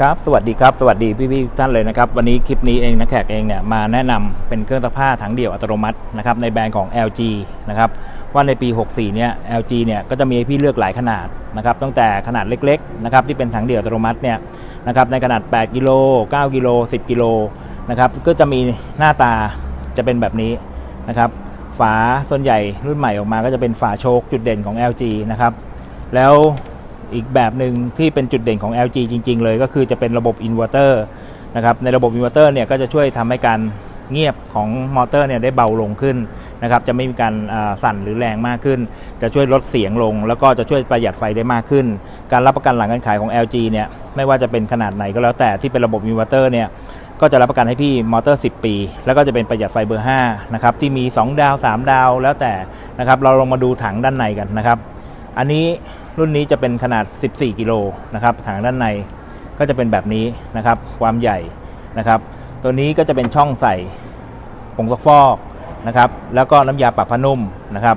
ครับสวัสดีครับสวัสดีพี่ๆท่านเลยนะครับวันนี้คลิปนี้เองนะแขกเองเนี่ยมาแนะนำเป็นเครื่องซักผ้าถังเดี่ยวอัตโนมัตินะครับในแบรนด์ของ LG นะครับว่าในปี 64 เนี่ย LG เนี่ยก็จะมีให้พี่เลือกหลายขนาดนะครับตั้งแต่ขนาดเล็กๆนะครับที่เป็นถังเดี่ยวอัตโนมัติเนี่ยนะครับในขนาด 8 กิโล 9 กิโล 10 กิโลนะครับก็จะมีหน้าตาจะเป็นแบบนี้นะครับฝาส่วนใหญ่รุ่นใหม่ออกมาก็จะเป็นฝาโชคจุดเด่นของ LG นะครับแล้ว อีกแบบหนึ่งที่เป็นจุดเด่นของ LG จริง ๆ เลยก็คือจะเป็นระบบอินเวอร์เตอร์นะครับในระบบอินเวอร์เตอร์เนี่ยก็จะช่วยทำให้การเงียบของมอเตอร์เนี่ยได้เบาลงขึ้นนะครับจะไม่มีการสั่นหรือแรงมากขึ้น จะช่วยลดเสียงลง แล้วก็จะช่วยประหยัดไฟได้มากขึ้น การรับประกันหลังการขายของ LG เนี่ยไม่ว่าจะเป็นขนาดไหนก็แล้วแต่ที่เป็นระบบอินเวอร์เตอร์เนี่ยก็จะรับประกันให้พี่มอเตอร์ 10 ปี แล้วก็จะเป็นประหยัดไฟเบอร์5นะครับที่มี 2 ดาว 3 ดาวแล้วแต่นะครับเราลงมาดูถังด้านในกันนะครับ อันนี้ รุ่นนี้จะเป็นขนาด 14 กิโลนะครับถังด้านในก็จะเป็นแบบนี้นะครับ ความใหญ่นะครับ ตัวนี้ก็จะเป็นช่องใส่ผงซักฟอกนะครับ แล้วก็น้ำยาปรับผ้านุ่มนะครับ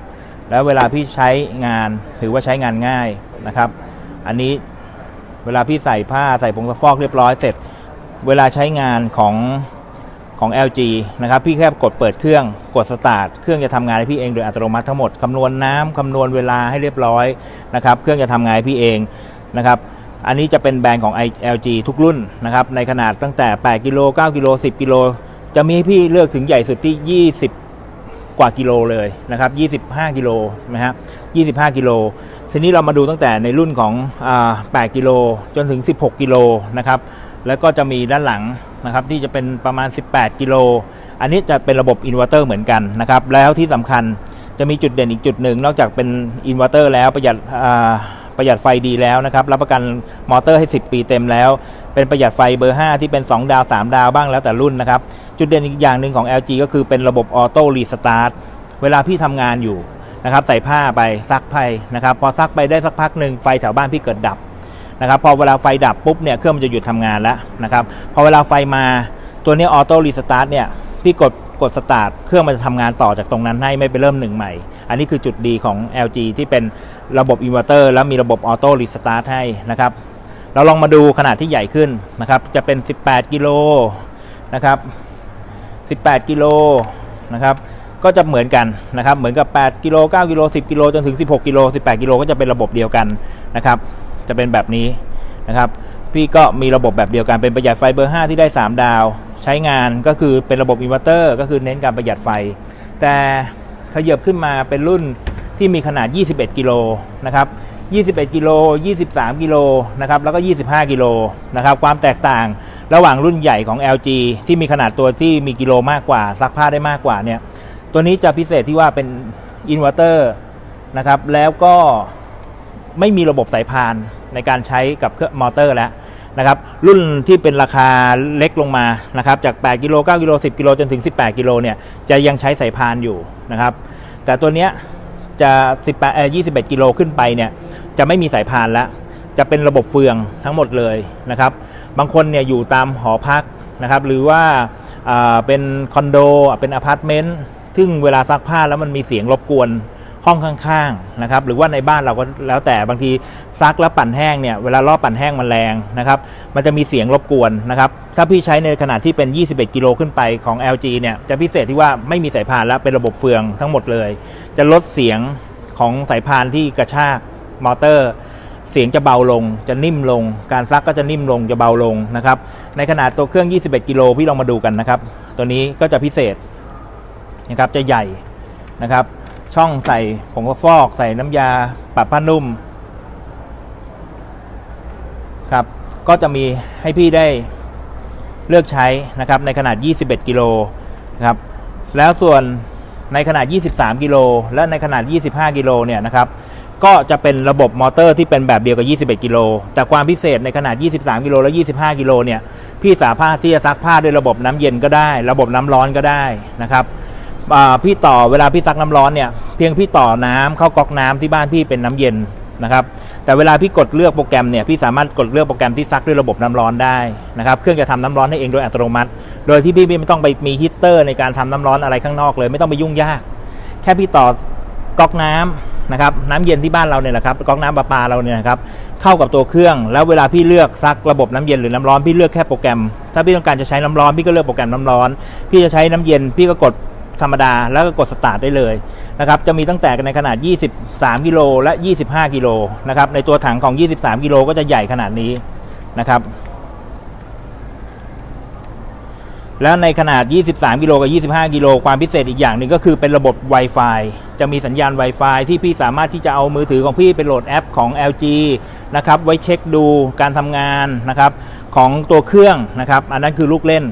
แล้วเวลาพี่ใช้งานถือว่าใช้งานง่ายนะครับ อันนี้เวลาพี่ใส่ผ้าใส่ผงซักฟอกเรียบร้อยเสร็จ เวลาใช้งานของ ของ LG นะครับ พี่แค่กดเปิดเครื่องกดสตาร์ทเครื่องจะทำงานให้พี่เองโดยอัตโนมัติทั้งหมดคำนวณน้ำคำนวณเวลาให้เรียบร้อยนะครับเครื่องจะทำงานให้พี่เองนะครับอันนี้จะเป็นแบรนด์ของ LG ทุกรุ่นนะครับในขนาดตั้งแต่ 8 กิโล 9 กิโล 10 กิโล จะมีให้พี่เลือกถึงใหญ่สุดที่ 20 กว่ากิโลเลยนะครับ 25 กิโลนะฮะ25 กิโล ทีนี้เรามาดูตั้งแต่ในรุ่นของอ8กิโลจนถึง 16 กิโลนะครับ แล้วก็จะมีด้านหลังนะครับที่จะเป็นประมาณ 18 กิโล อันนี้จะเป็นระบบอินเวอร์เตอร์เหมือนกันนะครับแล้วที่สำคัญจะมีจุดเด่นอีกจุดหนึ่ง นอกจากเป็นอินเวอร์เตอร์แล้วประหยัดประหยัดไฟดีแล้วนะครับรับประกันมอเตอร์ให้ 10 ปีเต็มแล้ว เป็นประหยัดไฟเบอร์ 5 ที่เป็น 2 ดาว 3 ดาวบ้างแล้วแต่รุ่นนะครับ จุดเด่นอีกอย่างหนึ่งของ LG ก็คือเป็นระบบออโต้รีสตาร์ทเวลาพี่ทำงานอยู่นะครับใส่ผ้าไปซักไปนะครับพอซักไปได้สักพักหนึ่งไฟแถวบ้านพี่เกิดดับ นะครับพอเวลาไฟดับปุ๊บเนี่ยเครื่องมันจะหยุดทำงานแล้วนะครับพอเวลาไฟมาตัวนี้ออโต้รีสตาร์ทเนี่ยพี่กดกดสตาร์ทเครื่องมันจะทำงานต่อจากตรงนั้นให้ไม่ไปเริ่มหนึ่งใหม่ อันนี้คือจุดดีของ LG ที่เป็นระบบอินเวอร์เตอร์แล้วมีระบบออโต้รีสตาร์ทให้นะครับเราลองมาดูขนาดที่ใหญ่ขึ้นนะครับจะเป็น 18 กิโลนะครับ18 กิโลนะครับก็จะเหมือนกันนะครับเหมือนกับ 8 กิโล 9 กิโล 10 กิโลจนถึง 16 กิโล 18 กิโลก็จะเป็นระบบเดียวกันนะครับ จะเป็นแบบนี้นะครับ พี่ก็มีระบบแบบเดียวกันเป็นประหยัดไฟเบอร์ 5 ที่ได้ 3 ดาว ใช้งานก็คือเป็นระบบอินเวอร์เตอร์ก็คือเน้นการประหยัดไฟ แต่ขยับขึ้นมาเป็นรุ่นที่มีขนาด 21 กิโลนะครับ21 กิโล 23 กิโลนะครับ แล้วก็ 25 กิโลนะครับ ความแตกต่างระหว่างรุ่นใหญ่ของ LG ที่มีขนาดตัวที่มีกิโลมากกว่า ซักผ้าได้มากกว่าเนี่ย ตัวนี้จะพิเศษที่ว่าเป็นอินเวอร์เตอร์นะครับ แล้วก็ไม่มีระบบสายพาน ในการใช้กับเครื่องมอเตอร์แล้วนะครับรุ่นที่เป็นราคาเล็กลงมานะครับจาก 8 กิโล 9 กิโล 10 กิโลจนถึง 18 กิโลเนี่ยจะยังใช้สายพานอยู่นะครับแต่ตัวเนี้ยจะ18เอ่อ21 กิโลขึ้นไปเนี่ยจะไม่มีสายพานแล้ว จะเป็นระบบเฟืองทั้งหมดเลยนะครับบางคนเนี่ยอยู่ตามหอพักนะครับหรือว่าเป็นคอนโดเป็นอพาร์ตเมนต์ซึ่งเวลาซักผ้าแล้วมันมีเสียงรบกวน ห้องข้างๆนะครับหรือว่าในบ้านเราก็แล้วแต่บางทีซักแล้วปั่นแห้งเนี่ยเวลารอบปั่นแห้งมันแรงนะครับมันจะมีเสียงรบกวนนะครับถ้าพี่ใช้ในขนาดที่เป็น 21 กิโลขึ้นไปของ LG เนี่ยจะพิเศษที่ว่าไม่มีสายพานแล้วเป็นระบบเฟืองทั้งหมดเลย จะลดเสียงของสายพานที่กระชากมอเตอร์ เสียงจะเบาลง จะนิ่มลง การซักก็จะนิ่มลงจะเบาลงนะครับในขนาดตัวเครื่อง 21 กิโลพี่ลองมาดูกันนะครับตัวนี้ก็จะพิเศษนะครับจะใหญ่นะครับ ช่องใส่ผงซักฟอกใส่น้ำยาปรับผ้านุ่ม ครับ ก็จะมีให้พี่ได้เลือกใช้นะครับในขนาด 21 กิโลนะครับ แล้วส่วนในขนาด 23 กิโลและในขนาด 25 กิโลเนี่ยนะครับ ก็จะเป็นระบบมอเตอร์ที่เป็นแบบเดียวกับ 21 กิโล แต่ความพิเศษในขนาด 23 กิโลและ 25 กิโลเนี่ย พี่สามารถที่จะซักผ้าด้วยระบบน้ำเย็นก็ได้ ระบบน้ำร้อนก็ได้นะครับ พี่ต่อเวลาพี่ซักน้ำร้อนเนี่ยเพียงพี่ต่อน้ำเข้าก๊อกน้ำที่บ้านพี่เป็นน้ำเย็นนะครับแต่เวลาพี่กดเลือกโปรแกรมเนี่ยพี่สามารถกดเลือกโปรแกรมที่ซักด้วยระบบน้ำร้อนได้นะครับเครื่องจะทำน้ำร้อนให้เองโดยอัตโนมัติ โดยที่พี่ไม่ต้องไปมีฮีตเตอร์ในการทำน้ำร้อนอะไรข้างนอกเลย ไม่ต้องไปยุ่งยาก แค่พี่ต่อก๊อกน้นะครับน้ำเย็นที่บ้านเราเนี่ยแหละครับก๊อกน้ำประปาเราเนี่ยครับเข้ากับตัวเครื่อง แล้วเวลาพี่เลือกซักระบบน้ำเย็นหรือน้ำร้อนพี่เลือกแค่โปรแกรม ถ้าพี่ต้องการจะใช้น้ำร้อนพี่ก็เลือกโปรแกรมน้ำร้อน พี่จะใช้น้ำเย็นพี่ก็กด ธรรมดาแล้วก็กดสตาร์ทได้เลยนะครับจะมีตั้งแต่ในขนาด 23 กิโลและ 25 กิโลนะครับในตัวถังของ 23 กิโลก็จะใหญ่ขนาดนี้นะครับแล้วในขนาด 23 กิโลกับ 25 กิโล ความพิเศษอีกอย่างหนึ่งก็คือเป็นระบบ Wi-Fi จะมีสัญญาณ Wi-Fi ที่พี่สามารถที่จะเอามือถือของพี่ไปโหลดแอปของ LG นะครับ ไว้เช็คดูการทำงานนะครับของตัวเครื่องนะครับ อันนั้นคือลูกเล่น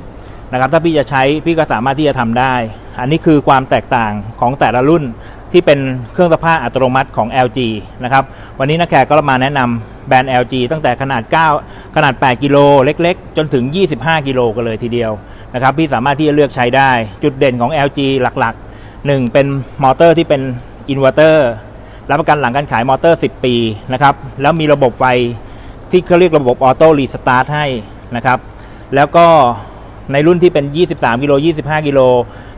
นะครับ ถ้าพี่จะใช้พี่ก็สามารถที่จะทำได้ อันนี้คือความแตกต่างของแต่ละรุ่นที่เป็นเครื่องซักผ้าอัตโนมัติของ LG นะครับ วันนี้นักแขกก็มาแนะนำแบรนด์ LG ตั้งแต่ขนาด 9 ขนาด 8 กิโลเล็กๆ จนถึง 25 กิโลกันเลยทีเดียวนะครับพี่สามารถที่จะเลือกใช้ได้ จุดเด่นของ LG หลักๆ 1 เป็นมอเตอร์ที่เป็นอินเวอร์เตอร์รับประกันหลังการขายมอเตอร์ 10 ปีนะครับ แล้วมีระบบไฟที่เขาเรียกระบบออโต้รีสตาร์ทให้นะครับ แล้วก็ในรุ่นที่เป็น 23 กิโล 25 กิโล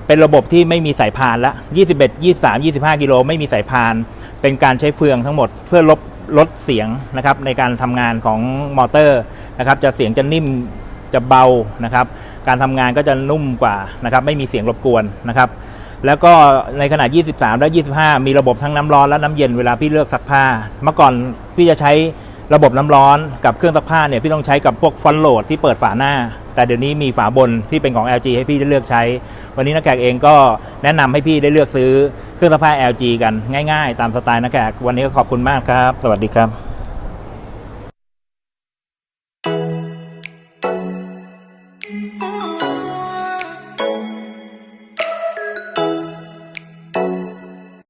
เป็นระบบที่ไม่มีสายพานละ 21 23 25 กิโลไม่มีสายพาน เป็นการใช้เฟืองทั้งหมดเพื่อลดลดเสียงนะครับในการทำงานของมอเตอร์นะครับ จะเสียงจะนิ่มจะเบานะครับ การทำงานก็จะนุ่มกว่านะครับไม่มีเสียงรบกวนนะครับ แล้วก็ในขนาด 23 และ 25 มีระบบทั้งน้ำร้อนและน้ำเย็นเวลาพี่เลือกซักผ้า เมื่อก่อนพี่จะใช้ระบบน้ำร้อนกับเครื่องซักผ้าเนี่ยพี่ต้องใช้กับพวกฟอนโหลดที่เปิดฝาหน้า แต่เดี๋ยวนี้มีฝาบนที่เป็นของ LG ให้พี่ได้เลือกใช้ วันนี้นักแขกเองก็แนะนำให้พี่ได้เลือกซื้อเครื่องซักผ้า LG กันง่ายๆ ตามสไตล์นักแขกวันนี้ก็ขอบคุณมากครับ สวัสดีครับ